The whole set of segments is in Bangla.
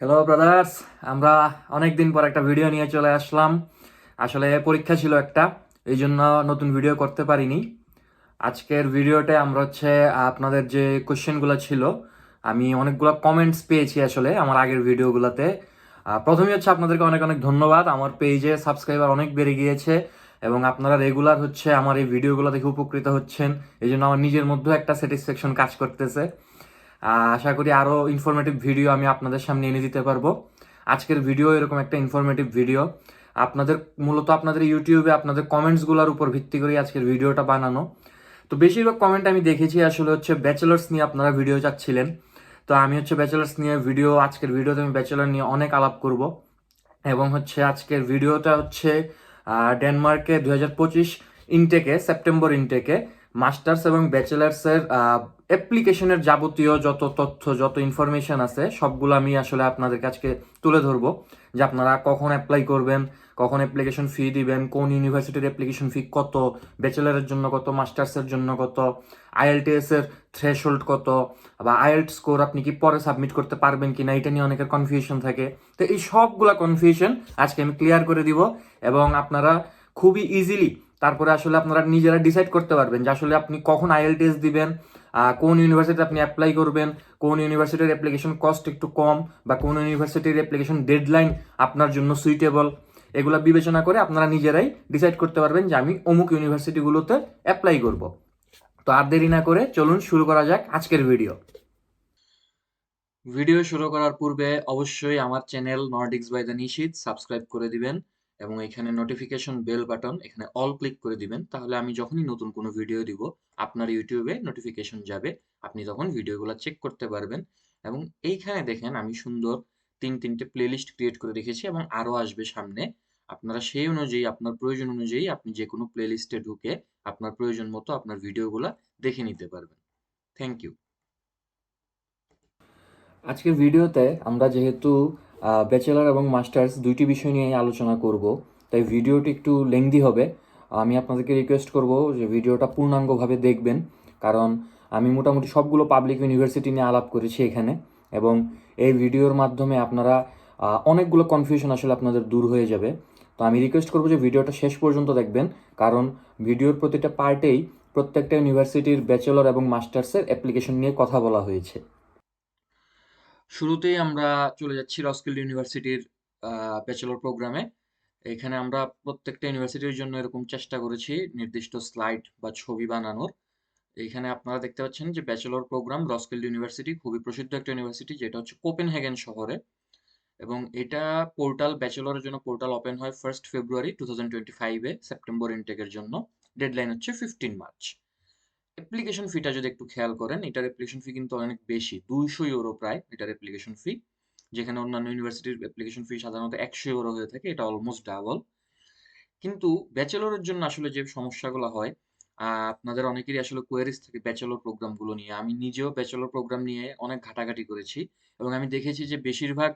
হ্যালো ব্রাদার্স আমরা অনেক দিন পর একটা ভিডিও নিয়ে চলে আসলাম। আসলে পরীক্ষা ছিল একটা এই জন্য নতুন ভিডিও করতে পারিনি। আজকের ভিডিওতে আমরা হচ্ছে আপনাদের যে কোশ্চেনগুলো ছিল আমি অনেকগুলো কমেন্টস পেয়েছি আসলে আমার আগের ভিডিওগুলোতে আহ, প্রথমেই হচ্ছে আপনাদেরকে অনেক অনেক ধন্যবাদ। আমার পেজে সাবস্ক্রাইবার অনেক বেড়ে গিয়েছে এবং আপনারা রেগুলার হচ্ছে আমার এই ভিডিওগুলো দেখে উপকৃত হচ্ছেন। এই জন্য আমার নিজের মধ্যেও একটা স্যাটিসফ্যাকশন কাজ করতেছে। আশা করি আরও ইনফরমেটিভ ভিডিও আমি আপনাদের সামনে এনে দিতে পারব। আজকের ভিডিও এরকম একটা ইনফরমেটিভ ভিডিও আপনাদের, মূলত আপনাদের ইউটিউবে আপনাদের কমেন্টসগুলোর উপর ভিত্তি করে আজকের ভিডিওটা বানানো। তো বেশিরভাগ কমেন্ট আমি দেখেছি আসলে হচ্ছে ব্যাচেলার্স নিয়ে আপনারা ভিডিও চাচ্ছিলেন। তো আমি হচ্ছে ব্যাচেলার্স নিয়ে ভিডিও আজকের ভিডিওতে আমি ব্যাচেলার নিয়ে অনেক আলাপ করব। এবং হচ্ছে আজকের ভিডিওটা হচ্ছে ডেনমার্কে দু হাজার পঁচিশ ইনটেকে সেপ্টেম্বর ইনটেকে মাস্টার্স এবং ব্যাচেলার্সের অ্যাপ্লিকেশনের যাবতীয় যত তথ্য, যত ইনফরমেশন আছে, সবগুলো আমি আসলে আপনাদের কাছে তুলে ধরবো যে আপনারা কখন অ্যাপ্লাই করবেন, কখন অ্যাপ্লিকেশন ফি দিবেন, কোন ইউনিভার্সিটির অ্যাপ্লিকেশন ফি কত ব্যাচেলারের জন্য কত মাস্টার্সের জন্য কত আইএলটিএস এর থ্রেশহোল্ড কত, বা আইএলট স্কোর আপনি কি পরে সাবমিট করতে পারবেন কি না এটা নিয়ে অনেকের কনফিউশন থাকে। তো এই সবগুলো কনফিউশন আজকে আমি ক্লিয়ার করে দিব এবং আপনারা খুবই ইজিলি তারপরে আসলে আপনারা নিজেরা ডিসাইড করতে পারবেন যে আসলে আপনি কখন আইএলটিএস দিবেন কোন ইউনিভার্সিটি আপনি অ্যাপ্লাই করবেন, কোন ইউনিভার্সিটির অ্যাপ্লিকেশন কস্ট একটু কম বা কোন ইউনিভার্সিটির অ্যাপ্লিকেশন ডেডলাইন আপনার জন্য সুইটেবল এগুলো বিবেচনা করে আপনারা নিজেরাই ডিসাইড করতে পারবেন যে আমি অমুক ইউনিভার্সিটিগুলোতে অ্যাপ্লাই করব। তো আর দেরি না করে চলুন শুরু করা যাক আজকের ভিডিও ভিডিও শুরু করার পূর্বে অবশ্যই আমার channel Nordics by the Nishit subscribe করে দিবেন। এবং এখানে নোটিফিকেশন বেল বাটন এখানে অল ক্লিক করে দিবেন। তাহলে আমি যখনই নতুন কোনো ভিডিও দিব, আপনার ইউটিউবে নোটিফিকেশন যাবে, আপনি তখন ভিডিওগুলো চেক করতে পারবেন। এবং এইখানে দেখেন, আমি সুন্দর তিন, তিনটে প্লেলিস্ট ক্রিয়েট করে রেখেছি এবং আরও আসবে সামনে। আপনারা সেই অনুযায়ী, আপনার প্রয়োজন অনুযায়ী আপনি যে কোনো প্লেলিস্টে ঢুকে আপনার প্রয়োজন মতো আপনার ভিডিওগুলো দেখে নিতে পারবেন। থ্যাংক ইউ আজকের ভিডিওতে আমরা যেহেতু ব্যাচেলার এবং মাস্টার্স দুইটি বিষয় নিয়ে আলোচনা করব। তাই ভিডিওটি একটু লেংদি হবে। আমি আপনাদেরকে রিকোয়েস্ট করব যে ভিডিওটা পূর্ণাঙ্গভাবে দেখবেন, কারণ আমি মোটামুটি সবগুলো পাবলিক ইউনিভার্সিটি নিয়ে আলাপ করেছি এখানে এবং এই ভিডিওর মাধ্যমে আপনারা অনেকগুলো কনফিউশন আসলে আপনাদের দূর হয়ে যাবে। তো আমি রিকোয়েস্ট করব যে ভিডিওটা শেষ পর্যন্ত দেখবেন, কারণ ভিডিওর প্রতিটা পার্টেই প্রত্যেকটা ইউনিভার্সিটির ব্যাচেলর এবং মাস্টার্সের অ্যাপ্লিকেশন নিয়ে কথা বলা হয়েছে। শুরুতেই আমরা চলে যাচ্ছি রস্কিল ইউনিভার্সিটির ব্যাচেলর প্রোগ্রামে এখানে আমরা প্রত্যেকটা ইউনিভার্সিটির জন্য এরকম চেষ্টা করেছি নির্দিষ্ট স্লাইড বা ছবি বানানোর। এখানে আপনারা দেখতে পাচ্ছেন যে ব্যাচেলর প্রোগ্রাম রস্কিল ইউনিভার্সিটি খুবই প্রসিদ্ধ একটা ইউনিভার্সিটি যেটা হচ্ছে কোপেনহেগেন শহরে। এবং এটা পোর্টাল ব্যাচেলরের জন্য পোর্টাল ওপেন হয় first February two thousand twenty ফাইভে সেপ্টেম্বর ইনটেকের জন্য। ডেডলাইন হচ্ছে ফিফটিন মার্চ অ্যাপ্লিকেশন ফিটা যদি একটু খেয়াল করেন, এটার অ্যাপ্লিকেশন ফি কিন্তু অনেক বেশি, দুইশো ইউরো প্রায় এটার অ্যাপ্লিকেশন ফি যেখানে অন্যান্য ইউনিভার্সিটির অ্যাপ্লিকেশন ফি সাধারণত একশো ইউরো হয়ে থাকে, এটা অলমোস্ট ডাবল কিন্তু ব্যাচেলরের জন্য আসলে যে সমস্যাগুলো হয় আপনাদের অনেকেরই আসলে কোয়ারিজ থাকে ব্যাচেলর প্রোগ্রামগুলো নিয়ে। আমি নিজেও ব্যাচেলর প্রোগ্রাম নিয়ে অনেক ঘাটাঘাটি করেছি এবং আমি দেখেছি যে বেশিরভাগ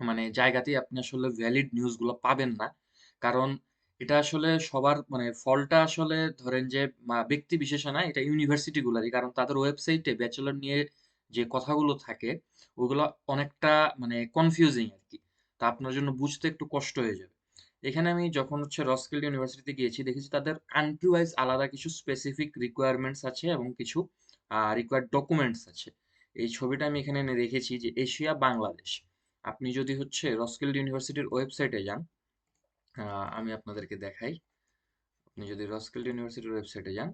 মানে জায়গাতেই আপনি আসলে ভ্যালিড নিউজগুলো পাবেন না। কারণ এটা আসলে সবার মানে ফলটা আসলে ধরেন যে ব্যক্তি বিশেষে না, এটা ইউনিভার্সিটিগুলারই কারণ তাদের ওয়েবসাইটে ব্যাচেলর নিয়ে যে কথাগুলো থাকে, ওগুলো অনেকটা মানে কনফিউজিং আর কি তা আপনার জন্য বুঝতে একটু কষ্ট হয়ে যাবে। এখানে আমি যখন হচ্ছে রস্কিল ইউনিভার্সিটিতে গিয়েছি, দেখেছি তাদের কান্ট্রি ওয়াইজ আলাদা কিছু স্পেসিফিক রিকোয়ারমেন্টস আছে এবং কিছু রিকোয়ার্ড ডকুমেন্টস আছে। এই ছবিটা আমি এখানে এনে রেখেছি যে এশিয়া বাংলাদেশ আপনি যদি হচ্ছে রস্কিল ইউনিভার্সিটির ওয়েবসাইটে যান আমি আপনাদেরকে দেখাই। আপনি যদি রস্কিল ইউনিভার্সিটির ওয়েবসাইটে যান,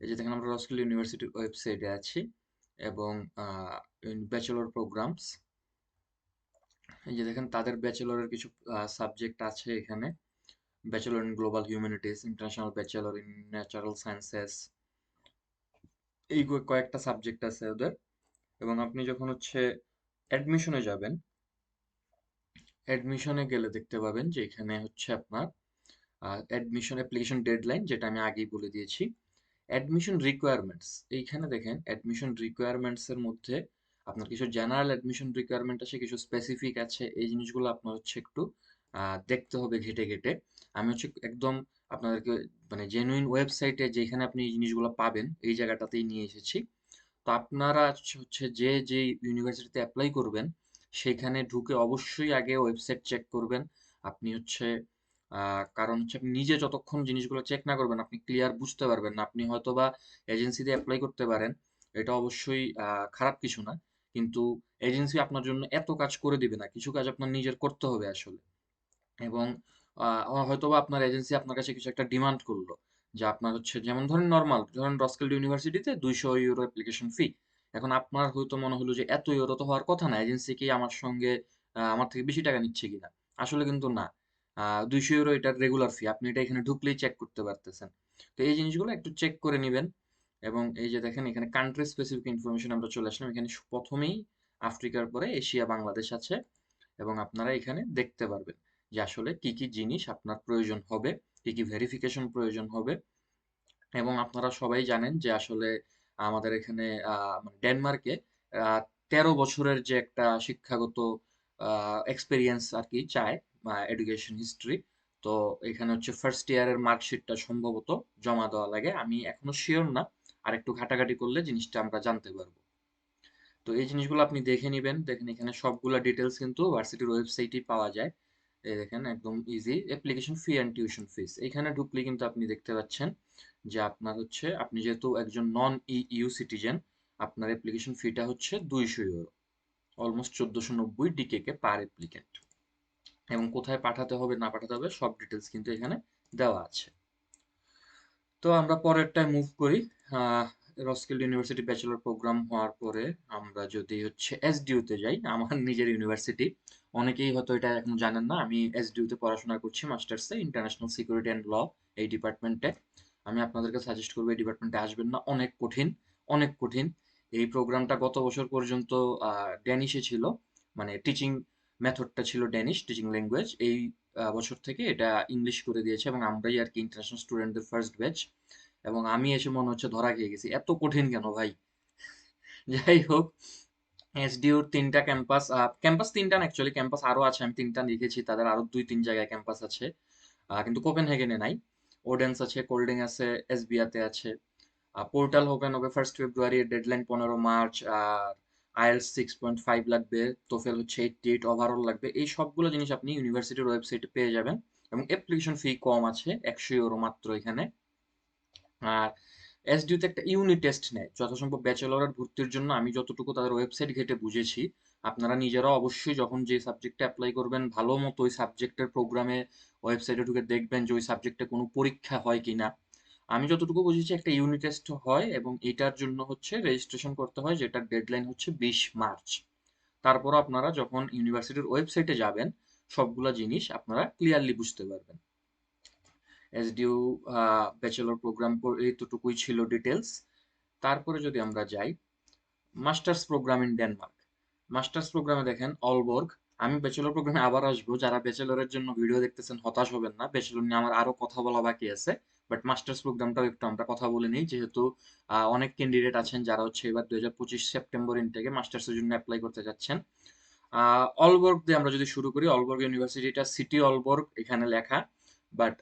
এই যে দেখেন আমরা রস্কিল ইউনিভার্সিটির ওয়েবসাইটে আছি এবং ব্যাচেলর প্রোগ্রামস। এই যে দেখেন তাদের ব্যাচেলরের কিছু সাবজেক্ট আছে এখানে। Bachelor in global humanities, international bachelor in natural sciences. এই কয়েকটা সাবজেক্ট আছে ওদের। এবং আপনি যখন হচ্ছে অ্যাডমিশনে যাবেন অ্যাডমিশনে গেলে দেখতে পাবেন যে এখানে হচ্ছে আপনার অ্যাডমিশন অ্যাপ্লিকেশন ডেডলাইন যেটা আমি আগেই বলে দিয়েছি। অ্যাডমিশন রিকোয়ারমেন্টস এইখানে দেখেন অ্যাডমিশন রিকোয়ারমেন্টস এর মধ্যে আপনার কিছু জেনারেল অ্যাডমিশন রিকোয়ারমেন্ট আছে, কিছু স্পেসিফিক আছে, এই জিনিসগুলো আপনার হচ্ছে একটু দেখতে হবে ঘেটে ঘেটে। আমি হচ্ছে একদম আপনাদেরকে মানে জেনুইন ওয়েবসাইটে যেখানে আপনি এই জিনিসগুলো পাবেন, এই জায়গাটাতেই নিয়ে এসেছি। তো আপনারা হচ্ছে যে যে ইউনিভার্সিটিতে অ্যাপ্লাই করবেন সেইখানে ঢুকে অবশ্যই আগে ওয়েবসাইট চেক করবেন। আপনি হচ্ছে কারণ হচ্ছে আপনি নিজে যতক্ষণ জিনিসগুলো চেক না করবেন, আপনি ক্লিয়ার বুঝতে পারবেন না। আপনি হয়তো বা এজেন্সিতে অ্যাপ্লাই করতে পারেন। এটা অবশ্যই খারাপ কিছু না। কিন্তু এজেন্সি আপনার জন্য এত কাজ করে দিবে না। কিছু কাজ আপনার নিজের করতে হবে আসলে। এবং হয়তোবা আপনার এজেন্সি আপনার কাছে কিছু একটা ডিমান্ড করল। যে আপনার হচ্ছে, যেমন ধরেন নর্মাল ধরেন রসকেল ইউনিভার্সিটিতে দুইশো ইউরো অ্যাপ্লিকেশন ফি এখন আপনার হয়তো মনে হলো যে এত ইউরো তো হওয়ার কথা না এজেন্সি কি আমার সঙ্গে আমার থেকে বেশি টাকা নিচ্ছে কিনা? আসলে কিন্তু না। দুইশো ইউরো এটার রেগুলার ফি আপনি এটা এখানে ঢুকলেই চেক করতে পারতেছেন। তো এই জিনিসগুলো একটু চেক করে নেবেন এবং এই যে দেখেন এখানে কান্ট্রি স্পেসিফিক ইনফরমেশন আমরা চলে আসলাম। এখানে প্রথমেই আফ্রিকার পরে এশিয়া, বাংলাদেশ আছে এবং আপনারা এখানে দেখতে পারবেন যে আসলে কি কি জিনিস আপনার প্রয়োজন হবে, কি কি ভেরিফিকেশন প্রয়োজন হবে এবং আপনারা সবাই জানেন যে আসলে আমাদের এখানে মানে ডেনমার্কে তেরো বছরের যে একটা শিক্ষাগত এক্সপিরিয়েন্স আর কি চায় এডুকেশন হিস্ট্রি তো এখানে হচ্ছে ফার্স্ট ইয়ারের মার্কশিটটা সম্ভবত জমা দেওয়া লাগে। আমি এখনও শিওর না, আর একটু ঘাটাঘাটি করলে জিনিসটা আমরা জানতে পারব। তো এই জিনিসগুলো আপনি দেখে নেবেন। দেখেন এখানে সবগুলা ডিটেলস কিন্তু ভার্সিটির ওয়েবসাইটেই পাওয়া যায়। এই দেখেন, একদম easy application fee and tuition fees এখানে ঢুকলে কিন্তু আপনি দেখতে পাচ্ছেন যে আপনার হচ্ছে, আপনি যেহেতু একজন নন ইউ সিটিজেন আপনার অ্যাপ্লিকেশন ফিটা হচ্ছে দুইশো ইউরো অলমোস্ট চোদ্দোশো নব্বই ডিকে কে পার অ্যাপ্লিকেন্ট এবং কোথায় পাঠাতে হবে, না পাঠাতে হবে, সব ডিটেলস কিন্তু এখানে দেওয়া আছে। তো আমরা পরেরটায় মুভ করি। রস্কিল ইউনিভার্সিটি ব্যাচেলর প্রোগ্রাম হওয়ার পরে আমরা যদি হচ্ছে এসডিউতে যাই, আমার নিজের ইউনিভার্সিটি অনেকেই হয়তো এটা এখন জানেন না, আমি এসডিউতে পড়াশোনা করছি মাস্টার্সে ইন্টারন্যাশনাল সিকিউরিটি অ্যান্ড ল এই ডিপার্টমেন্টে আমি আপনাদেরকে সাজেস্ট করব এই ডিপার্টমেন্টে আসবেন না। অনেক কঠিন অনেক কঠিন। এই প্রোগ্রামটা গত বছর পর্যন্ত ড্যানিশে ছিল। মানে টিচিং মেথডটা ছিল ড্যানিশ টিচিং ল্যাঙ্গুয়েজ এই বছর থেকে এটা ইংলিশ করে দিয়েছে এবং আমরাই আর কি ইন্টারন্যাশনাল স্টুডেন্টদের ফার্স্ট ব্যাচ এবং আমি এসে মনে হচ্ছে ধরা খেয়ে গেছি। এত কঠিন কেন ভাই? যাই হোক এসডিউর তিনটা ক্যাম্পাস ক্যাম্পাস তিনটা না অ্যাকচুয়ালি ক্যাম্পাস আরও আছে। আমি তিনটা লিখেছি। তাদের আরও দুই তিন জায়গায় ক্যাম্পাস আছে। কিন্তু কোপেন হেগেনে নাই। ওডেন্স আছে কোল্ডিং আছে এসবিআতে আছে। পোর্টাল ওপেন হবে ফার্স্ট ফেব্রুয়ারি ডেডলাইন পনেরো মার্চ, আর আইএলস সিক্স পয়েন্ট ফাইভ লাগবে, তোফেল হচ্ছে এইটটি এইট ওভারঅল লাগবে। এই সবগুলো জিনিস আপনি ইউনিভার্সিটির ওয়েবসাইটে পেয়ে যাবেন এবং অ্যাপ্লিকেশন ফি কম আছে, একশো ইউরো মাত্র এখানে। আর এসডিউতে একটা ইউনিট টেস্ট নেয়, যথাসম্ভব ব্যাচেলরের ভর্তির জন্য। আমি যতটুকু তাদের ওয়েবসাইট ঘেটে বুঝেছি আপনারা নিজেরা অবশ্যই যখন যে সাবজেক্টে অ্যাপ্লাই করবেন, ভালো মতো ওই সাবজেক্টের প্রোগ্রামে ওয়েবসাইটে ঢুকে দেখবেন যে ওই সাবজেক্টে কোনো পরীক্ষা হয় কিনা। আমি যতটুকু বুঝেছি একটা ইউনিট টেস্ট হয় এবং এটার জন্য হচ্ছে রেজিস্ট্রেশন করতে হয়, যেটার ডেডলাইন হচ্ছে বিশ মার্চ। তারপর আপনারা যখন ইউনিভার্সিটির ওয়েবসাইটে যাবেন, সবগুলা জিনিস আপনারা ক্লিয়ারলি বুঝতে পারবেন। এসডিউ ব্যাচেলর প্রোগ্রাম এইটুকুই ছিল ডিটেলস তারপরে যদি আমরা যাই masters program in Denmark masters প্রোগ্রামে দেখেন, অলবর্গ। আমি ব্যাচেলর প্রোগ্রামে আবার আসব। যারা ব্যাচেলরের জন্য ভিডিও দেখতেছেন, হতাশ হবেন না। ব্যাচেলর নিয়ে আমার আরও কথা বলা বাকি আছে। বাট মাস্টার্স প্রোগ্রামটাও একটু আমরা কথা বলে নিই। যেহেতু অনেক ক্যান্ডিডেট আছেন যারা হচ্ছে এবার দুই হাজার পঁচিশ সেপ্টেম্বর ইনটেকে মাস্টার্সের জন্য অ্যাপ্লাই করতে যাচ্ছেন। অলবর্গ দিয়ে আমরা যদি শুরু করি, অলবর্গ ইউনিভার্সিটিটা সিটি অলবর্গ এখানে লেখা। বাট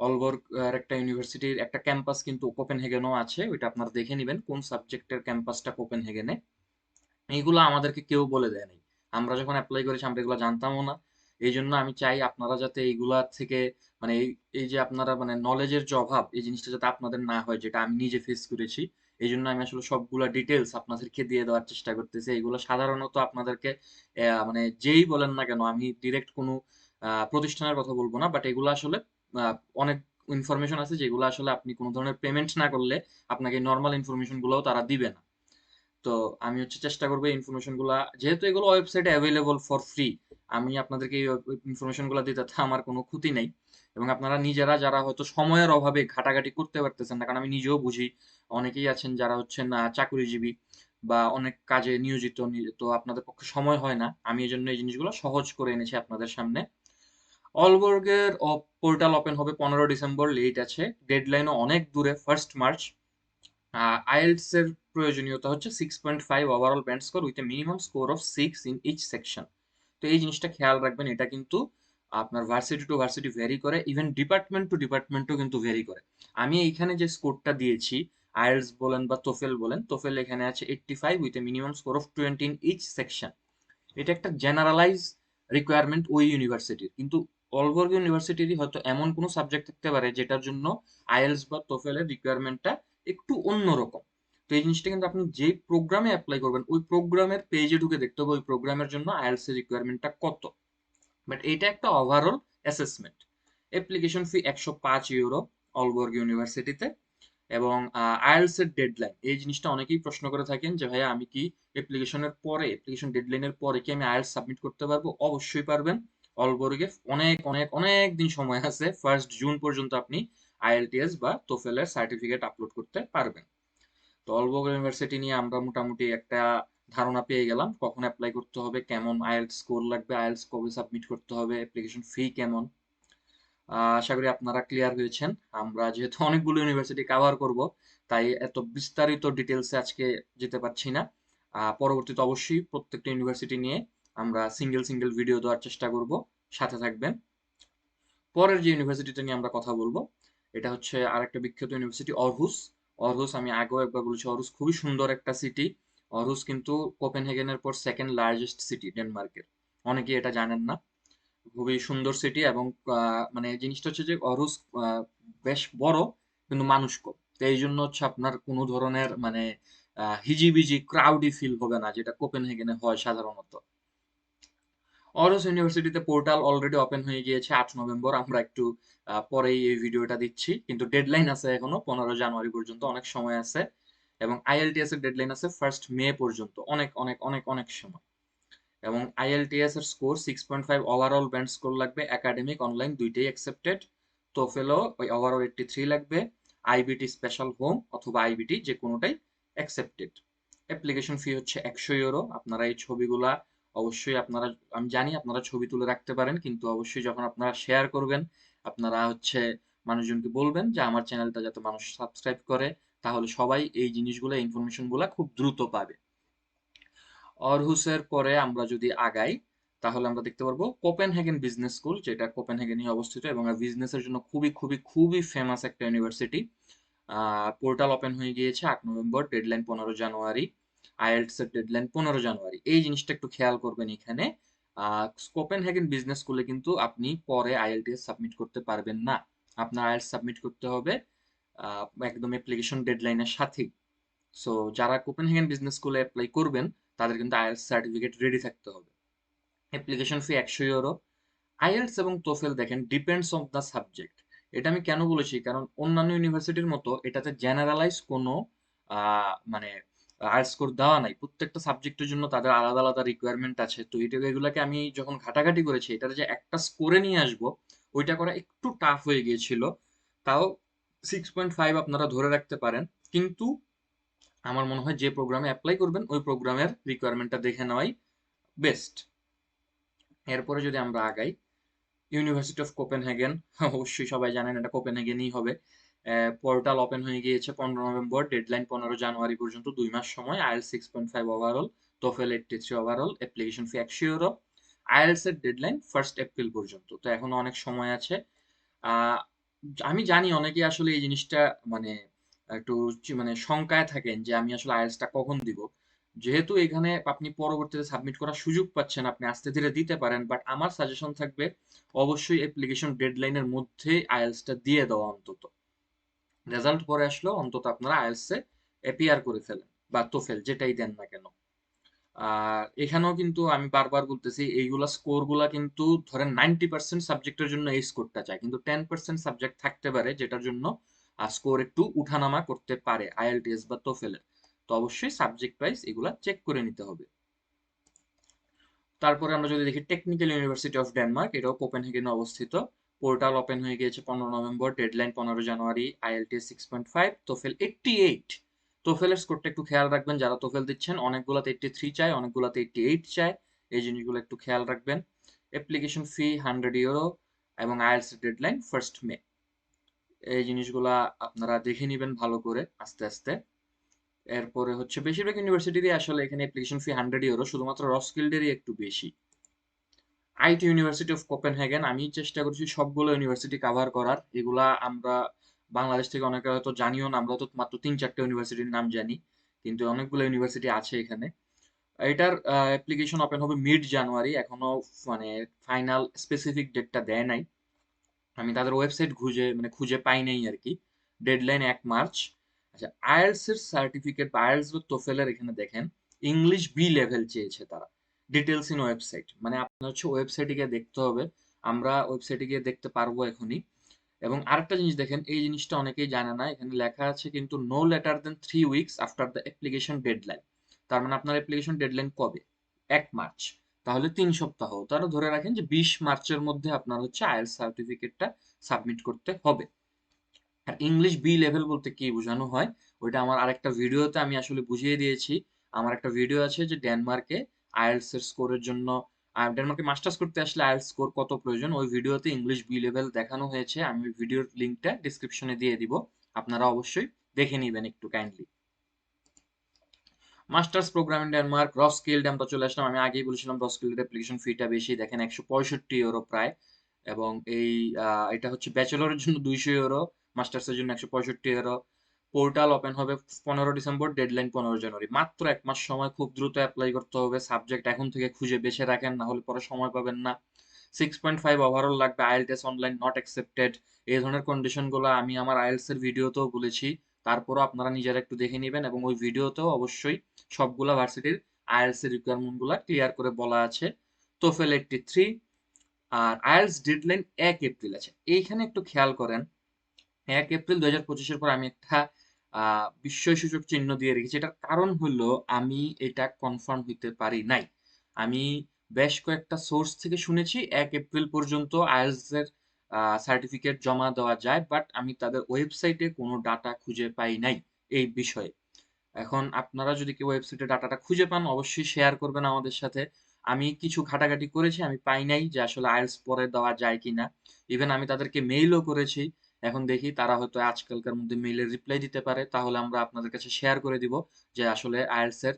অলবর্গ একটা ইউনিভার্সিটির একটা ক্যাম্পাস কিন্তু কোপেন হেগেনও আছে। ওইটা আপনারা দেখে নেবেন। কোন সাবজেক্টের ক্যাম্পাসটা কোপেন হেগেনে এইগুলো আমাদেরকে কেউ বলে দেয় নাই। আমরা যখন অ্যাপ্লাই করেছি, আমরা এগুলো জানতামও না। এই জন্য আমি চাই আপনারা যাতে এইগুলা থেকে মানে এই যে আপনারা মানে নলেজের যে অভাব, এই জিনিসটা যাতে আপনাদের না হয়, যেটা আমি নিজে ফেস করেছি। এই জন্য আমি আসলে সবগুলা ডিটেলস আপনাদেরকে দিয়ে দেওয়ার চেষ্টা করতেছি। এইগুলো সাধারণত আপনাদেরকে মানে যেই বলেন না কেন, আমি ডিরেক্ট কোনো প্রতিষ্ঠানের কথা বলব না বাট এগুলো আসলে অনেক ইনফরমেশন আছে যেগুলো আসলে আপনি কোনো ধরনের পেমেন্ট না করলে আপনাকে নর্মাল ইনফরমেশন গুলোও তারা দিবে না। তো আমি হচ্ছে চেষ্টা করব ইনফরমেশনগুলা। যেহেতু এগুলো ওয়েবসাইটে অ্যাভেলেবল ফর ফ্রি আমি আপনাদেরকে এই ইনফরমেশনগুলা দিতে আমার কোনো ক্ষতি নেই। এবং আপনারা নিজেরা যারা হয়তো সময়ের অভাবে ঘাটাঘাটি করতে পারতেছেন না, কারণ আমি নিজেও বুঝি, অনেকেই আছেন যারা হচ্ছেন চাকরিজীবী বা অনেক কাজে নিয়োজিত তো আপনাদের পক্ষে সময় হয় না। আমি এই জন্য এই জিনিসগুলো সহজ করে এনেছি আপনাদের সামনে। অলবর্গের পোর্টাল ওপেন হবে পনেরো ডিসেম্বর লেট আছে। ডেডলাইনও অনেক দূরে ফার্স্ট মার্চ আইএলস এর প্রয়োজনীয়তা হচ্ছে six point five overall band score with a minimum score of six in each section তো এই জিনিসটা খেয়াল রাখবেন, এটা কিন্তু আপনার ভার্সিটি টু ভার্সিটি ভেরি করে ইভেন ডিপার্টমেন্ট টু ডিপার্টমেন্টও কিন্তু ভেরি করে। আমি এইখানে যে স্কোরটা দিয়েছি আইএলস বলেন বা তোফেল বলেন তোফেল এখানে আছে eighty five with a minimum score of twenty in each section এটা একটা জেনারেলাইজ রিকোয়ারমেন্ট ওই ইউনিভার্সিটির কিন্তু অলবর্গ ইউনিভার্সিটিরই হয়তো এমন কোনো সাবজেক্ট থাকতে পারে যেটার জন্য আইএলস বা তোফেলের রিকোয়ারমেন্টটা একটু অন্যরকম। তো এই জিনিসটা কিন্তু আপনি যে প্রোগ্রামে অ্যাপ্লাই করবেন, ওই প্রোগ্রামের পেজে ঢুকে দেখতে হবে ওই প্রোগ্রামের জন্য আইএলস রিকোয়ারমেন্টটা কত। বাট এটা একটা ওভারঅল অ্যাসেসমেন্ট অ্যাপ্লিকেশন ফি একশো পাঁচ ইউরো অলবর্গ ইউনিভার্সিটিতে এবং আইএলস এর ডেডলাইন এই জিনিসটা অনেকেই প্রশ্ন করে থাকেন যে, ভাইয়া, আমি কি অ্যাপ্লিকেশনের পরে অ্যাপ্লিকেশন ডেডলাইনের পরে কি আমি আইএলস সাবমিট করতে পারব? অবশ্যই পারবেন। অলবর্গে অনেক অনেক অনেক দিন সময় আছে। ফার্স্ট জুন পর্যন্ত আপনি আইএলটিএস বা তোফেলের সার্টিফিকেট আপলোড করতে পারবেন। তো অলবর্গ ইউনিভার্সিটি নিয়ে আমরা মোটামুটি একটা ধারণা পেয়ে গেলাম, কখন অ্যাপ্লাই করতে হবে, কেমন আইএলস স্কোর লাগবে আইএলস কবে সাবমিট করতে হবে অ্যাপ্লিকেশন ফি কেমন? আশা করি আপনারা ক্লিয়ার হয়েছেন। আমরা যেহেতু অনেকগুলো ইউনিভার্সিটি কভার করব, তাই এত বিস্তারিত ডিটেলসে আজকে যেতে পারছি না। পরবর্তীতে অবশ্যই প্রত্যেকটা ইউনিভার্সিটি নিয়ে আমরা সিঙ্গেল সিঙ্গেল ভিডিও দেওয়ার চেষ্টা করব। সাথে থাকবেন। পরের যে ইউনিভার্সিটিটা নিয়ে আমরা কথা বলব এটা হচ্ছে আরেকটা বিখ্যাত ইউনিভার্সিটি অরহুস। অরহুস, আমি আগেও একবার বলেছি, অরহুস খুবই সুন্দর একটা সিটি অরহুস কিন্তু কোপেনহেগেনের পর সেকেন্ড লার্জেস্ট সিটি ডেনমার্কের। অনেকেই এটা জানেন না। খুবই সুন্দর সিটি এবং মানে জিনিসটা হচ্ছে যে অরুস বেশ বড়, কিন্তু মানুষ কম তো এই জন্য হচ্ছে আপনার কোনো ধরনের মানে হিজিবিজি ক্রাউডি ফিল হবে না, যেটা কোপেনহেগেনে হয় সাধারণত। অরস ইউনিভার্সিটিতে পোর্টাল অলরেডি ওপেন হয়ে গিয়েছে আট নভেম্বর। আমরা একটু পরেই এই ভিডিওটা দিচ্ছি। কিন্তু ডেডলাইন আছে এখনও, পনেরো জানুয়ারি পর্যন্ত অনেক সময় আছে। এবং আইএলটিএস এর ডেডলাইন আছে ফার্স্ট মে পর্যন্ত। অনেক অনেক অনেক অনেক সময়। এবং আইএলটিএস এর score six point five overall band score লাগবে। একাডেমিক অনলাইন দুইটাই অ্যাকসেপ্টেড তোফেলো ওই ওভারঅল এইটটি থ্রি লাগবে। আইবিটি স্পেশাল হোম অথবা আইবিটি যে কোনোটাই অ্যাকসেপ্টেড অ্যাপ্লিকেশন ফি হচ্ছে একশো ইউরো আপনারা এই ছবিগুলা অবশ্যই আপনারা, আমি জানি আপনারা ছবি তুলে রাখতে পারেন, কিন্তু অবশ্যই যখন আপনারা শেয়ার করবেন, আপনারা হচ্ছে মানুষজনকে বলবেন যে আমার চ্যানেলটা যাতে মানুষ সাবস্ক্রাইব করে, তাহলে সবাই এই জিনিসগুলো ইনফরমেশনগুলো খুব দ্রুত পাবে। অরহুসের পরে আমরা যদি আগাই, তাহলে আমরা দেখতে পারব কোপেন কোপেনহেগেন বিজনেস স্কুল যেটা কোপেনহেগেনই অবস্থিত এবং বিজনেসের জন্য খুবই খুবই খুবই ফেমাস একটা ইউনিভার্সিটি পোর্টাল ওপেন হয়ে গিয়েছে আট নভেম্বর ডেডলাইন পনেরো জানুয়ারি। আইএলটিস এর ডেডলাইন পনেরো জানুয়ারি। এই জিনিসটা একটু খেয়াল করবেন এখানে। কোপেনহেগেন বিজনেস স্কুলে কিন্তু আপনি পরে আইএলটিএস সাবমিট করতে পারবেন না। আপনার আইএলটিএস সাবমিট করতে হবে একদম অ্যাপ্লিকেশন ডেডলাইনের সাথেই সো যারা কোপেনহেগেন বিজনেস স্কুলে অ্যাপ্লাই করবেন, তাদের কিন্তু আইএলটিএস সার্টিফিকেট রেডি থাকতে হবে। অ্যাপ্লিকেশন ফি একশো ইউরো আইএলটিএস এবং তোফেল দেখেন ডিপেন্ডস অফ দ্য সাবজেক্ট এটা আমি কেন বলেছি? কারণ অন্যান্য ইউনিভার্সিটির মতো এটাতে জেনারেলাইজ কোনো মানে আর্টস স্কোর দেওয়া নাই। প্রত্যেকটা সাবজেক্টের জন্য তাদের আলাদা আলাদা রিকোয়ারমেন্ট আছে। তো এটা এগুলাকে আমি যখন ঘাটাঘাটি করেছি, এটাতে যে একটা স্কোরে নিয়ে আসব, ওইটা করা একটু টাফ হয়ে গিয়েছিল। তাও সিক্স পয়েন্ট ফাইভ আপনারা ধরে রাখতে পারেন। কিন্তু আমার মনে হয় যে প্রোগ্রামে অ্যাপ্লাই করবেন, ওই প্রোগ্রামের রিকোয়ারমেন্টটা দেখে নেওয়াই বেস্ট এরপরে যদি আমরা আগাই ইউনিভার্সিটি অফ কোপেনহেগেন অবশ্যই সবাই জানেন এটা কোপেনহেগেনই হবে। পোর্টাল ওপেন হয়ে গিয়েছে পনেরো নভেম্বর ডেডলাইন পনেরো জানুয়ারি পর্যন্ত, দুই মাস সময় IL six point five overall TOEFL eighty three overall application fee একশো ইউরো আইএলস এর ডেডলাইন ফার্স্ট এপ্রিল পর্যন্ত। তো এখনও অনেক সময় আছে। আমি জানি অনেকে আসলে এই জিনিসটা মানে একটু মানে শঙ্কায় থাকেন যে আমি আসলে আইএলসটা কখন দিব। যেহেতু এখানে আপনি পরবর্তীতে সাবমিট করার সুযোগ পাচ্ছেন, আপনি আস্তে ধীরে দিতে পারেন বাট আমার সাজেশন থাকবে অবশ্যই অ্যাপ্লিকেশন ডেডলাইনের মধ্যে আইএলসটা দিয়ে দেওয়া অন্তত। রেজাল্ট পরে আসলেও অন্তত আপনারা আইএলসে এপিআর করে ফেলেন বা তোফেল, যেটাই দেন না কেন। আর এখানেও কিন্তু আমি বারবার বলতেছি, এইগুলা স্কোরগুলা কিন্তু ধরেন নাইনটি পার্সেন্ট সাবজেক্টের জন্য এই স্কোরটা চাই। কিন্তু টেন পার্সেন্ট সাবজেক্ট থাকতে পারে যেটার জন্য স্কোর একটু উঠানামা করতে পারে আইএলটিএস বা তোফেলের। তো অবশ্যই সাবজেক্ট ওয়াইজ এগুলা চেক করে নিতে হবে। তারপরে আমরা যদি দেখি টেকনিক্যাল ইউনিভার্সিটি অফ ডেনমার্ক এটাও কোপেনহেগেনে অবস্থিত। পোর্টাল ওপেন হয়ে গিয়েছে পনেরো নভেম্বর, ডেডলাইন পনেরো January IELTS six point five TOEFL eighty eight তোফেলের স্কোরটা একটু খেয়াল রাখবেন, যারা তোফেল দিচ্ছেন অনেকগুলোতে এইটটি থ্রি চায় অনেকগুলোতে এইটটি এইট চায়, এই জিনিসগুলো একটু খেয়াল রাখবেন। অ্যাপ্লিকেশন ফি হান্ড্রেড ইউরো এবং আইএলস ডেডলাইন ফার্স্ট মে এই জিনিসগুলা আপনারা দেখে নেবেন ভালো করে, আস্তে আস্তে। এরপরে হচ্ছে বেশিরভাগ ইউনিভার্সিটিরই আসলে এখানে অ্যাপ্লিকেশন ফি হান্ড্রেড ইউরো শুধুমাত্র রসকিল্ডেরই একটু বেশি। আইটি ইউনিভার্সিটি অফ কোপেনহেগেন আমি চেষ্টা করছি সবগুলো ইউনিভার্সিটি কাভার করার। এগুলা আমরা বাংলাদেশ থেকে অনেকে হয়তো জানিও না, আমরা তো মাত্র তিন চারটে ইউনিভার্সিটির নাম জানি, কিন্তু অনেকগুলো ইউনিভার্সিটি আছে এখানে। এটার অ্যাপ্লিকেশন ওপেন হবে মিড জানুয়ারি এখনও মানে ফাইনাল স্পেসিফিক ডেটটা দেয় নাই। আমি তাদের ওয়েবসাইট খুঁজে মানে খুঁজে পাই নাই আর কি। ডেডলাইন এক মার্চ আচ্ছা আইএলস এর সার্টিফিকেট বা আইএলস বা তোফেলের এখানে দেখেন ইংলিশ বি লেভেল চেয়েছে তারা। ডিটেলস ইন ওয়েবসাইট মানে আপনার হচ্ছে ওয়েবসাইটে গিয়ে দেখতে হবে। আমরা ওয়েবসাইটে গিয়ে দেখতে পারব এখনই। এবং আরেকটা জিনিস দেখেন, এই জিনিসটা অনেকেই জানে না। এখানে লেখা আছে কিন্তু no later than three weeks after the application deadline তার মানে আপনার অ্যাপ্লিকেশন ডেডলাইন কবে? এক মার্চ। তাহলে তিন সপ্তাহ। তারা ধরে রাখেন যে বিশ মার্চের মধ্যে আপনার হচ্ছে আইএলস সার্টিফিকেটটা সাবমিট করতে হবে। আর ইংলিশ বি লেভেল বলতে কি বোঝানো হয়, ওইটা আমার আরেকটা ভিডিওতে আমি আসলে বুঝিয়ে দিয়েছি। আমার একটা ভিডিও আছে যে ডেনমার্কে আইএলস এর স্কোরের জন্য ডেনমার্কে মাস্টার্স করতে আসলে আইএলস স্কোর কত প্রয়োজন? ওই ভিডিওতে ইংলিশ বি লেভেল দেখানো হয়েছে, আমি ভিডিওর লিঙ্কটা ডিসক্রিপশনে দিয়ে দিব। আপনারা অবশ্যই দেখে নেবেন একটু kindly masters program in Denmark Roskilde আমরা চলে আসলাম। আমি আগেই বলেছিলাম রসকিল্ডের অ্যাপ্লিকেশন ফিটা বেশি। দেখেন, একশো পঁয়ষট্টি ইউরো প্রায়। এবং এই এটা হচ্ছে ব্যাচেলরের জন্য দুইশো ইউরো মাস্টার্সের জন্য একশো পঁয়ষট্টি ইউরো পোর্টাল ওপেন হবে পনেরো ডিসেম্বর, ডেডলাইন পনেরো জানুয়ারি। মাত্র এক মাস সময় খুব দ্রুত অ্যাপ্লাই করতে হবে। সাবজেক্ট এখন থেকে খুঁজে বেছে রাখেন, না হলে পরে সময় পাবেন না। সিক্স পয়েন্ট ফাইভ ওভারঅল লাগবে আইএলটিএস অনলাইন নট অ্যাকসেপ্টেড এই ধরনের কন্ডিশনগুলো আমি আমার আইএলস ভিডিওতেও বলেছি। তারপরও আপনারা নিজেরা একটু দেখে নেবেন এবং ওই ভিডিওতেও অবশ্যই সবগুলা ভার্সিটির আইএলস রিকোয়ারমেন্টগুলো ক্লিয়ার করে বলা আছে। তোফেল এইটটি থ্রি আর আইএলস ডেডলাইন এক এপ্রিল আছে। এইখানে একটু খেয়াল করেন, এক এপ্রিল দু হাজার পঁচিশের পর আমি একটা বিস্ময় সূচক চিহ্ন দিয়ে রেখেছি। এটার কারণ হলো আমি এটা কনফার্ম হইতে পারি নাই। আমি বেশ কয়েকটা সোর্স থেকে শুনেছি, এক এপ্রিল পর্যন্ত আইএলস এর সার্টিফিকেট জমা দেওয়া যায় বাট আমি তাদের ওয়েবসাইটে কোনো ডাটা খুঁজে পাই নাই এই বিষয়ে। এখন আপনারা যদি কেউ ওয়েবসাইটে ডাটাটা খুঁজে পান, অবশ্যই শেয়ার করবেন আমাদের সাথে। আমি কিছু ঘাটাঘাটি করেছি, আমি পাই নাই যে আসলে আইএলস পরে দেওয়া যায় কিনা। ইভেন আমি তাদেরকে মেইলও করেছি। এখন দেখি তারা হয়তো আজকালকার মধ্যে মেইলের রিপ্লাই দিতে পারে, তাহলে আমরা আপনাদের কাছে শেয়ার করে দিব যে আসলে আইএলস এর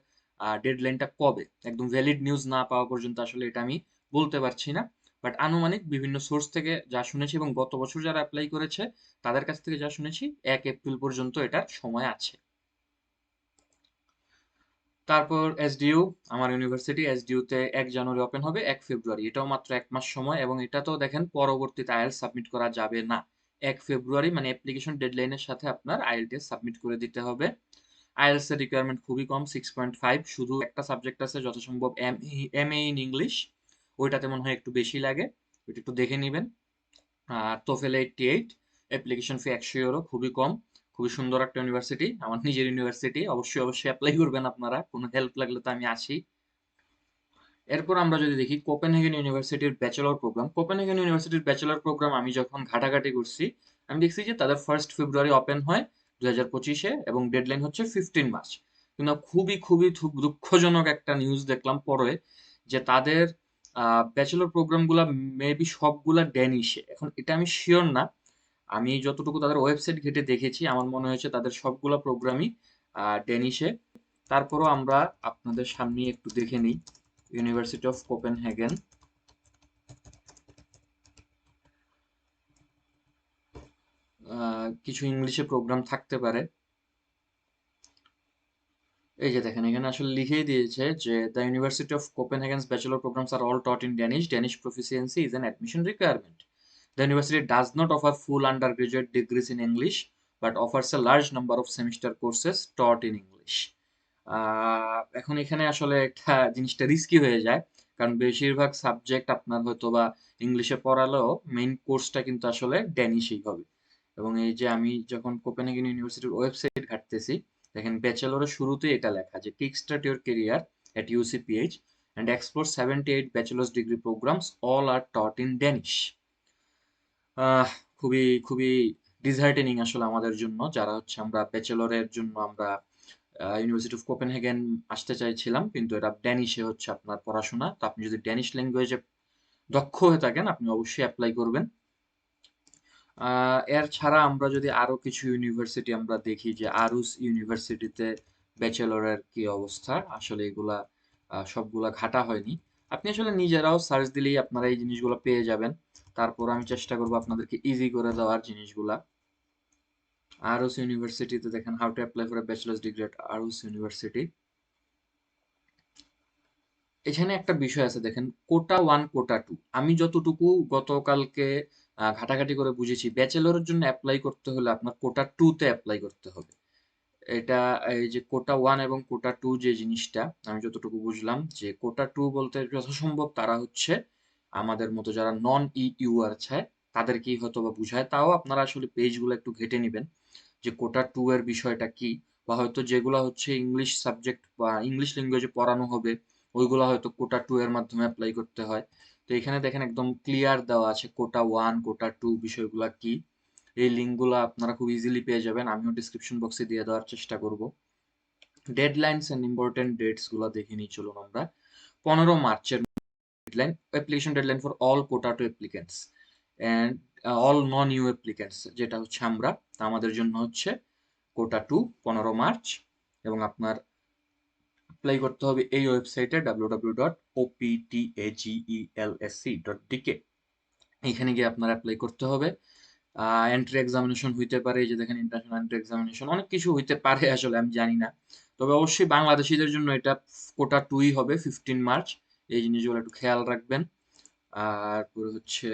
ডেডলাইনটা কবে। একদম ভ্যালিড নিউজ না পাওয়া পর্যন্ত আসলে এটা আমি বলতে পারছি না। বাট আনুমানিক বিভিন্ন সোর্স থেকে যা শুনেছি এবং গত বছর যারা অ্যাপ্লাই করেছে, তাদের কাছ থেকে যা শুনেছি, এক এপ্রিল পর্যন্ত এটার সময় আছে। তারপর এসডিইউ আমার ইউনিভার্সিটি এসডিইউতে এক জানুয়ারি ওপেন হবে, এক ফেব্রুয়ারি এটাও মাত্র এক মাস সময় এবং এটা তো দেখেন পরবর্তীতে আইএল সাবমিট করা যাবে না। এক ফেব্রুয়ারি মানে অ্যাপ্লিকেশন ডেডলাইনের সাথে আপনার আইএলটিএস সাবমিট করে দিতে হবে। আইএলস এর রিকোয়ারমেন্ট খুবই কম সিক্স পয়েন্ট ফাইভ শুধু একটা সাবজেক্ট আছে যথাসম্ভব এম এ ইন ইংলিশ ওইটাতে মনে হয় একটু বেশি লাগে, ওইটা একটু দেখে নেবেন। আর TOEFL eighty eight application fee একশো ইউরো খুবই কম, খুবই সুন্দর একটা ইউনিভার্সিটি আমার নিজের ইউনিভার্সিটি অবশ্যই অবশ্যই অ্যাপ্লাই করবেন আপনারা, কোনো হেল্প লাগলে তো আমি আছি এরপর আমরা যদি দেখি কোপেনহেগেন ইউনিভার্সিটির ব্যাচেলর প্রোগ্রাম কোপেনহেগেন ইউনিভার্সিটির ব্যাচেলর প্রোগ্রাম আমি যখন ঘাটাঘাটি করছি, আমি দেখছি যে তাদের ফার্স্ট ফেব্রুয়ারি ওপেন হয় দু হাজার পঁচিশে এবং ডেডলাইন হচ্ছে ফিফটিন মার্চ কিন্তু খুবই খুবই দুঃখজনক একটা নিউজ দেখলাম পরে যে তাদের ব্যাচেলর প্রোগ্রামগুলো মেবি সবগুলা ড্যানিশে এখন এটা আমি শিওর না। আমি যতটুকু তাদের ওয়েবসাইট ঘেটে দেখেছি, আমার মনে হয়েছে তাদের সবগুলো প্রোগ্রামই ডেনিশে তারপরও আমরা আপনাদের সামনে একটু দেখে নিই। ইউনিভার্সিটি অফ কোপেনহেগেন কিছু ইংলিশে প্রোগ্রাম থাকতে পারে। এই যে দেখেন, এখানে আসলে লিখেই দিয়েছে যে the university of Copenhagen's bachelor programs are all taught in Danish Danish proficiency is an admission requirement The university does not offer full undergraduate degrees in English but offers a large number of semester courses taught in English. এখন এখানে আসলে একটা জিনিসটা রিস্কি হয়ে যায়। কারণ বেশিরভাগ সাবজেক্ট আপনার হয়তো বা ইংলিশে পড়ালেও মেইন কোর্সটা কিন্তু আসলে ড্যানিশেই হবে। এবং এই যে আমি যখন কোপেনহেগেন ইউনিভার্সিটির ওয়েবসাইট ঘাটতেছি, দেখেন ব্যাচেলরের শুরুতেই এটা লেখা যে kick start your career at UCPH and explore seventy eight bachelor's degree programs all are taught in Danish খুবই খুবই ডিসহার্টেনিং আসলে আমাদের জন্য, যারা হচ্ছে আমরা ব্যাচেলরের জন্য আমরা ইউনিভার্সিটি অফ কোপেনহেগেন আসতে চাইছিলাম, কিন্তু এটা ড্যানিশে হচ্ছে আপনার পড়াশোনা। তো আপনি যদি ড্যানিশ ল্যাঙ্গুয়েজে দক্ষ হয়ে থাকেন, আপনি অবশ্যই অ্যাপ্লাই করবেন। এর ছাড়া আমরা যদি আরও কিছু ইউনিভার্সিটি আমরা দেখি যে আরুস ইউনিভার্সিটিতে ব্যাচেলরের কি অবস্থা, আসলে এগুলা সবগুলা ঘাটা হয়নি। আপনি আসলে নিজেরাও সার্চ দিলেই আপনারা এই জিনিসগুলো পেয়ে যাবেন। তারপর আমি চেষ্টা করব আপনাদেরকে ইজি করে দেওয়ার জিনিসগুলা। আরউস ইউনিভার্সিটিতে দেখেন how to apply for bachelor's degree at Aarhus university এখানে একটা বিষয় আছে, দেখেন কোটা ওয়ান কোটা টু আমি যতটুকু গতকালকে ঘাটাঘাটি করে বুঝেছি ব্যাচেলরের জন্য অ্যাপ্লাই করতে হলে আপনার কোটা টু তে অ্যাপ্লাই করতে হবে। এটা, এই যে কোটা ওয়ান এবং কোটা টু যে জিনিসটা, আমি যতটুকু বুঝলাম যে কোটা টু বলতে যথাসম্ভব তারা হচ্ছে আমাদের মতো যারা নন ইউ আছে তাদেরকেই হয়তো বা বুঝায়। তাও আপনারা আসলে পেজগুলো একটু ঘেটে নেবেন যে কোটা টু এর বিষয়টা কি বা হয়তো যেগুলো হচ্ছে ইংলিশ সাবজেক্ট বা ইংলিশ ল্যাঙ্গুয়েজে পড়ানো হবে, ওইগুলো হয়তো কোটা টু এর মাধ্যমে অ্যাপ্লাই করতে হয়। তো এখানে দেখেন একদম ক্লিয়ার দেওয়া আছে কোটা ওয়ান কোটা টু বিষয়গুলো কি। এই লিঙ্কগুলো আপনারা খুব ইজিলি পেয়ে যাবেন। আমিও ডিসক্রিপশন বক্সে দিয়ে দেওয়ার চেষ্টা করব। ডেডলাইনস অ্যান্ড ইম্পর্টেন্ট ডেটসগুলো দেখে নিই, চলুন আমরা। পনেরো মার্চের deadline application deadline for all quota two applicants and all non EU applicants যেটা হচ্ছে আমরা, তা আমাদের জন্য হচ্ছে কোটা টু পনেরো মার্চ এবং আপনার অ্যাপ্লাই করতে হবে এই ওয়েবসাইটে W W dot OPTAGELSC dot DK এখানে গিয়ে আপনার অ্যাপ্লাই করতে হবে। এন্ট্রি এক্সামিনেশন হইতে পারে যে দেখেন ইন্টারন্যাশনাল এন্ট্রি এক্সামিনেশন অনেক কিছু হইতে পারে আসলে, আমি জানি না। তবে অবশ্যই বাংলাদেশিদের জন্য এটা কোটা টুই হবে ফিফটিন মার্চ এই জিনিসগুলো একটু খেয়াল রাখবেন। আর পরে হচ্ছে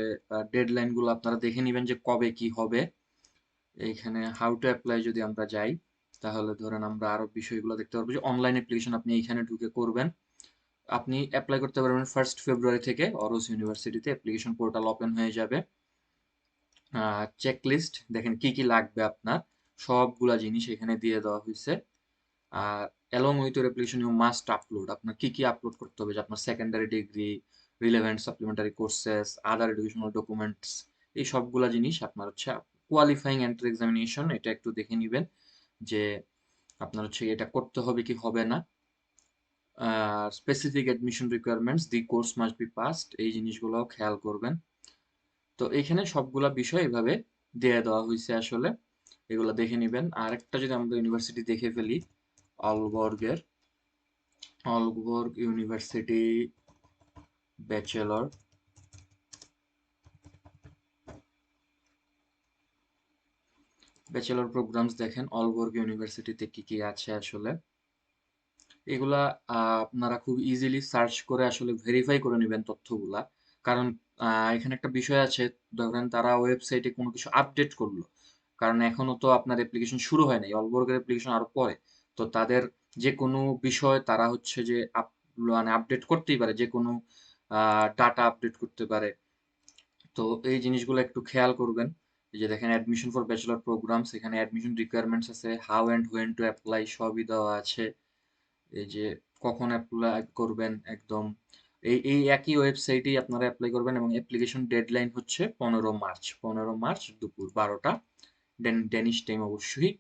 ডেডলাইনগুলো আপনারা দেখে নেবেন যে কবে কি হবে। এইখানে হাউ টু অ্যাপ্লাই যদি আমরা যাই, তাহলে ধরেন আমরা আরও বিষয়গুলো দেখতে পারব যে অনলাইন অ্যাপ্লিকেশন আপনি এইখানে ঢুকে করবেন। আপনি অ্যাপ্লাই করতে পারবেন ফার্স্ট ফেব্রুয়ারি থেকে অরোস ইউনিভার্সিটিতে অ্যাপ্লিকেশন পোর্টাল ওপেন হয়ে যাবে। চেকলিস্ট দেখেন কি কি লাগবে আপনার, সবগুলা জিনিস এখানে দিয়ে দেওয়া হয়েছে। আর along with application you must upload আপনার কি কি আপলোড করতে হবে? যে আপনার secondary degree relevant supplementary courses other educational documents এই সবগুলা জিনিস আপনার হচ্ছে কোয়ালিফাইং এন্ট্রি এক্সামিনেশন এটা একটু দেখে নেবেন যে আপনার হচ্ছে এটা করতে হবে কি হবে না। Specific admission requirements the course must be passed এই জিনিসগুলো খেয়াল করবেন। তো এখানে সবগুলা বিষয় এভাবে দিয়ে দেওয়া হয়েছে আসলে, এগুলো দেখে নেবেন। আর একটা যদি আমরা ইউনিভার্সিটি দেখে ফেলি অলবর্গের Aalborg university bachelor. Bachelor programs দেখেন, অলবর্গ ইউনিভার্সিটিতে কি কি আছে আসলে। এগুলা আপনারা খুব ইজিলি সার্চ করে আসলে ভেরিফাই করে নেবেন তথ্যগুলা। কারণ এখানে একটা বিষয় আছে, ধরেন তারা ওয়েবসাইটে কোনো কিছু আপডেট করল। কারণ এখনও তো আপনার অ্যাপ্লিকেশন শুরু হয় নাই, অলবর্গের অ্যাপ্লিকেশন আরও পরে। তো তাদের যে কোনো বিষয় তারা হচ্ছে যে মানে আপডেট করতেই পারে, যে কোনো ডাটা আপডেট করতে পারে। তো এই জিনিসগুলো একটু খেয়াল করবেন। এই যে দেখেন অ্যাডমিশন ফর ব্যাচেলর প্রোগ্রামস এখানে অ্যাডমিশন রিকোয়ারমেন্টস আছে। How and when to apply সবই দেওয়া আছে। এই যে কখন অ্যাপ্লাই করবেন একদম। এই এই একই ওয়েবসাইটেই আপনারা অ্যাপ্লাই করবেন এবং অ্যাপ্লিকেশন ডেডলাইন হচ্ছে পনেরো মার্চ। পনেরো মার্চ দুপুর বারোটা। ডেনিশ টাইম অবশ্যই।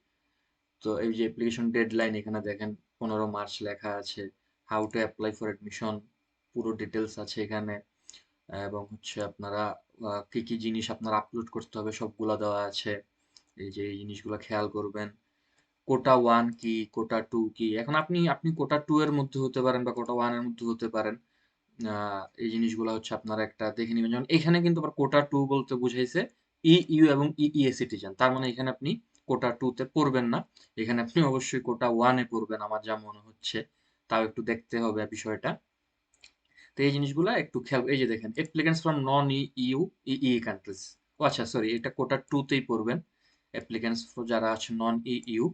তো এই যে অ্যাপ্লিকেশন ডেডলাইন এখানে দেখেন, পনেরো মার্চ লেখা আছে। How to apply for admission পুরো ডিটেলস আছে এখানে। এবং হচ্ছে আপনারা কি কি জিনিস আপনার আপলোড করতে হবে সবগুলো দেওয়া আছে। এই যে এই জিনিসগুলো খেয়াল করবেন। কোটা ওয়ান কি, কোটা টু কি? এখন আপনি আপনি কোটা টু এর মধ্যে হতে পারেন বা কোটা ওয়ানের মধ্যে হতে পারেন। এই জিনিসগুলো হচ্ছে আপনারা একটা দেখে নেবেন। যেমন এখানে কিন্তু আবার কোটা টু বলতে বুঝাইছে ই ইউ এবং ই ইএ সিটিজেন তার মানে এখানে আপনি কোটা টু তে পড়বেন না। এখানে আপনি অবশ্যই কোটা ওয়ানে পড়বেন। আমার যা মনে হচ্ছে, তাও একটু দেখতে হবে বিষয়টা। তো এই জিনিসগুলো একটু খেয়াল এই যে দেখেন applicants from non EU E countries ও আচ্ছা সরি এটা কোটা টুতেই পড়বেন অ্যাপ্লিকেন্টস যারা আছে নন ইউ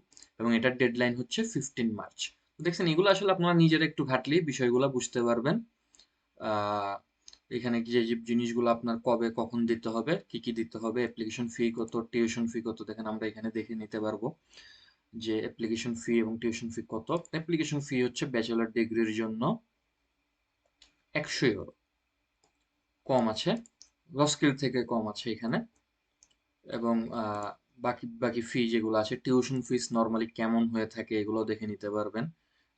এবং এটার ডেডলাইন হচ্ছে ফিফটিন মার্চ দেখছেন, এগুলো আসলে আপনারা নিজেরা একটু ঘাটলেই বিষয়গুলো বুঝতে পারবেন। এখানে যে জিনিসগুলো আপনার কবে কখন দিতে হবে, কি কি দিতে হবে অ্যাপ্লিকেশন ফি কত টিউশন ফি কত, দেখেন আমরা এখানে দেখে নিতে পারব। যে অ্যাপ্লিকেশন ফি এবং টিউশন ফি কত অ্যাপ্লিকেশন ফি হচ্ছে ব্যাচেলার ডিগ্রির জন্য। একশো ইউরো। কম আছে। রস্কিল থেকে কম আছে এখানে। এবং বাকি বাকি ফি যেগুলো আছে টিউশন ফিস নর্মালি কেমন হয়ে থাকে এগুলো দেখে নিতে পারবেন।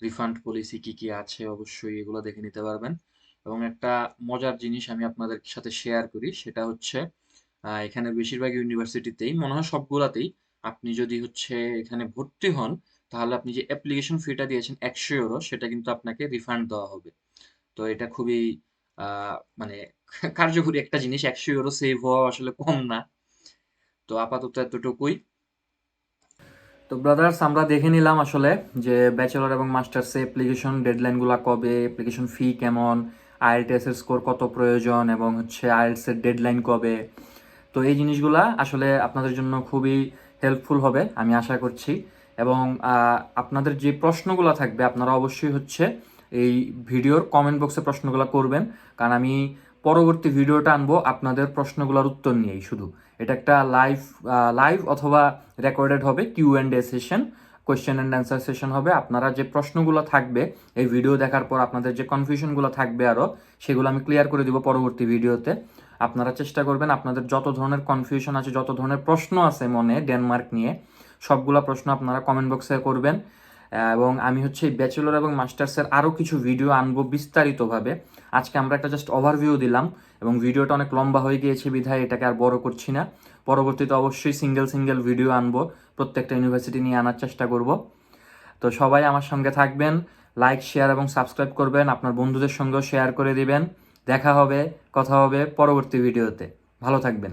রিফান্ড পলিসি কি কি আছে অবশ্যই এগুলো দেখে নিতে পারবেন। এবং একটা মজার জিনিস আমি আপনাদের সাথে শেয়ার করি, সেটা হচ্ছে এখানে বেশিরভাগ ইউনিভার্সিটিতেই মনে হয় সবগুলাতেই আপনি যদি হচ্ছে এখানে ভর্তি হন, তাহলে আপনি যে অ্যাপ্লিকেশন ফিটা দিয়েছেন একশো ইউরো, সেটা কিন্তু আপনাকে রিফান্ড দেওয়া হবে। তো এটা খুবই মানে কার্যকরী একটা জিনিস। একশো ইউরো সেভ হওয়া আসলে কম না। তো আপাতত এতটুকুই। তো ব্রাদার্স আমরা দেখে নিলাম আসলে যে ব্যাচেলর এবং মাস্টার্সে অ্যাপ্লিকেশন ডেডলাইনগুলো কবে অ্যাপ্লিকেশন ফি কেমন আইএলটিএস এর স্কোর কত প্রয়োজন এবং হচ্ছে আইএলটিএস এর ডেডলাইন কবে। তো এই জিনিসগুলা আসলে আপনাদের জন্য খুবই হেল্পফুল হবে, আমি আশা করছি। এবং আপনাদের যে প্রশ্নগুলো থাকবে, আপনারা অবশ্যই হচ্ছে এই ভিডিওর কমেন্ট বক্সে প্রশ্নগুলো করবেন। কারণ আমি পরবর্তী ভিডিওটা আনব আপনাদের প্রশ্নগুলোর উত্তর নিয়েই শুধু। এটা একটা লাইভ লাইভ অথবা রেকর্ডেড হবে Q and A session question and answer session হবে। আপনারা যে প্রশ্নগুলো থাকবে, এই ভিডিও দেখার পর আপনাদের যে কনফিউশনগুলো থাকবে আরও সেগুলো আমি ক্লিয়ার করে দিব পরবর্তী ভিডিওতে। আপনারা চেষ্টা করবেন আপনাদের যত ধরনের কনফিউশন আছে, যত ধরনের প্রশ্ন আছে মনে ডেনমার্ক নিয়ে, সবগুলো প্রশ্ন আপনারা কমেন্ট বক্সে করবেন। এবং আমি হচ্ছে ব্যাচেলর এবং মাস্টার্সের আরও কিছু ভিডিও আনব বিস্তারিতভাবে। আজকে আমরা একটা জাস্ট ওভারভিউ দিলাম এবং ভিডিওটা অনেক লম্বা হয়ে গিয়েছে বিধায় এটাকে আর বড় করছি না। পরবর্তীতে অবশ্যই সিঙ্গেল সিঙ্গেল ভিডিও আনব, প্রত্যেকটা ইউনিভার্সিটি নিয়ে আনার চেষ্টা করব। তো সবাই আমার সঙ্গে থাকবেন লাইক শেয়ার এবং সাবস্ক্রাইব করবেন, আপনার বন্ধুদের সঙ্গেও শেয়ার করে দিবেন। দেখা হবে, কথা হবে পরবর্তী ভিডিওতে ভালো থাকবেন।